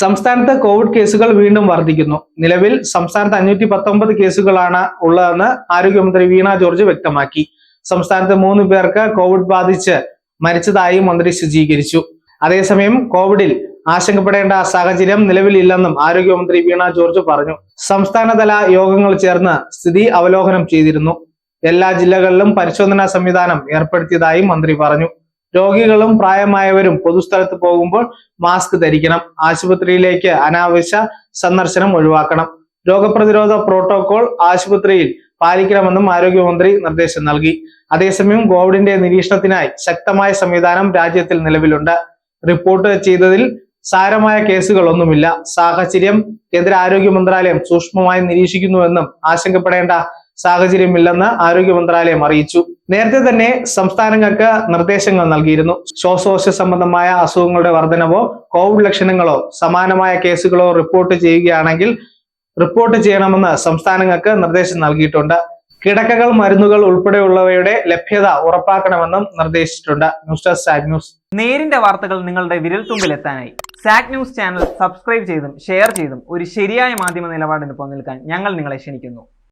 സംസ്ഥാനത്ത് കോവിഡ് കേസുകൾ വീണ്ടും വർദ്ധിക്കുന്നു നിലവിൽ സംസ്ഥാനത്ത് അഞ്ഞൂറ്റി പത്തൊമ്പത് കേസുകളാണ് ഉള്ളതെന്ന് ആരോഗ്യമന്ത്രി വീണ ജോർജ് വ്യക്തമാക്കി. സംസ്ഥാനത്ത് മൂന്ന് പേർക്ക് കോവിഡ് ബാധിച്ച് മരിച്ചതായി മന്ത്രി സ്ഥിരീകരിച്ചു അതേസമയം കോവിഡിൽ ആശങ്കപ്പെടേണ്ട സാഹചര്യം നിലവിലില്ലെന്നും ആരോഗ്യമന്ത്രി വീണ ജോർജ് പറഞ്ഞു. സംസ്ഥാനതല യോഗങ്ങൾ ചേർന്ന് സ്ഥിതി അവലോകനം ചെയ്തിരുന്നു. എല്ലാ ജില്ലകളിലും പരിശോധനാ സംവിധാനം ഏർപ്പെടുത്തിയതായി മന്ത്രി പറഞ്ഞു. രോഗികളും പ്രായമായവരും പൊതുസ്ഥലത്ത് പോകുമ്പോൾ മാസ്ക് ധരിക്കണം. ആശുപത്രിയിലേക്ക് അനാവശ്യ സന്ദർശനം ഒഴിവാക്കണം. രോഗപ്രതിരോധ പ്രോട്ടോകോൾ ആശുപത്രിയിൽ പാലിക്കണമെന്നും ആരോഗ്യമന്ത്രി നിർദ്ദേശം നൽകി. അതേസമയം കോവിഡിന്റെ നിരീക്ഷണത്തിനായി ശക്തമായ സംവിധാനം രാജ്യത്തിൽ നിലവിലുണ്ട്. റിപ്പോർട്ട് ചെയ്തതിൽ സാരമായ കേസുകളൊന്നുമില്ല. സാഹചര്യം കേന്ദ്ര ആരോഗ്യ മന്ത്രാലയം സൂക്ഷ്മമായി നിരീക്ഷിക്കുന്നുവെന്നും ആശങ്കപ്പെടേണ്ട സാഹചര്യമില്ലെന്ന് ആരോഗ്യ മന്ത്രാലയം അറിയിച്ചു. നേരത്തെ തന്നെ സംസ്ഥാനങ്ങൾക്ക് നിർദ്ദേശങ്ങൾ നൽകിയിരുന്നു. ശ്വാസകോശ സംബന്ധമായ അസുഖങ്ങളുടെ വർധനവോ കോവിഡ് ലക്ഷണങ്ങളോ സമാനമായ കേസുകളോ റിപ്പോർട്ട് ചെയ്യുകയാണെങ്കിൽ റിപ്പോർട്ട് ചെയ്യണമെന്ന് സംസ്ഥാനങ്ങൾക്ക് നിർദ്ദേശം നൽകിയിട്ടുണ്ട്. കിടക്കകൾ മരുന്നുകൾ ഉൾപ്പെടെയുള്ളവയുടെ ലഭ്യത ഉറപ്പാക്കണമെന്നും നിർദ്ദേശിച്ചിട്ടുണ്ട്. News desk news. നേരിന്റെ വാർത്തകൾ നിങ്ങളുടെ വിരൽത്തുമ്പിൽ എത്താനായി. സാക് ന്യൂസ് ചാനൽ സബ്സ്ക്രൈബ് ചെയ്തും ഷെയർ ചെയ്തും ഒരു ശരിയായ മാധ്യമ നിലപാടിന് പോകാൻ ഞങ്ങൾ നിങ്ങളെ ക്ഷണിക്കുന്നു.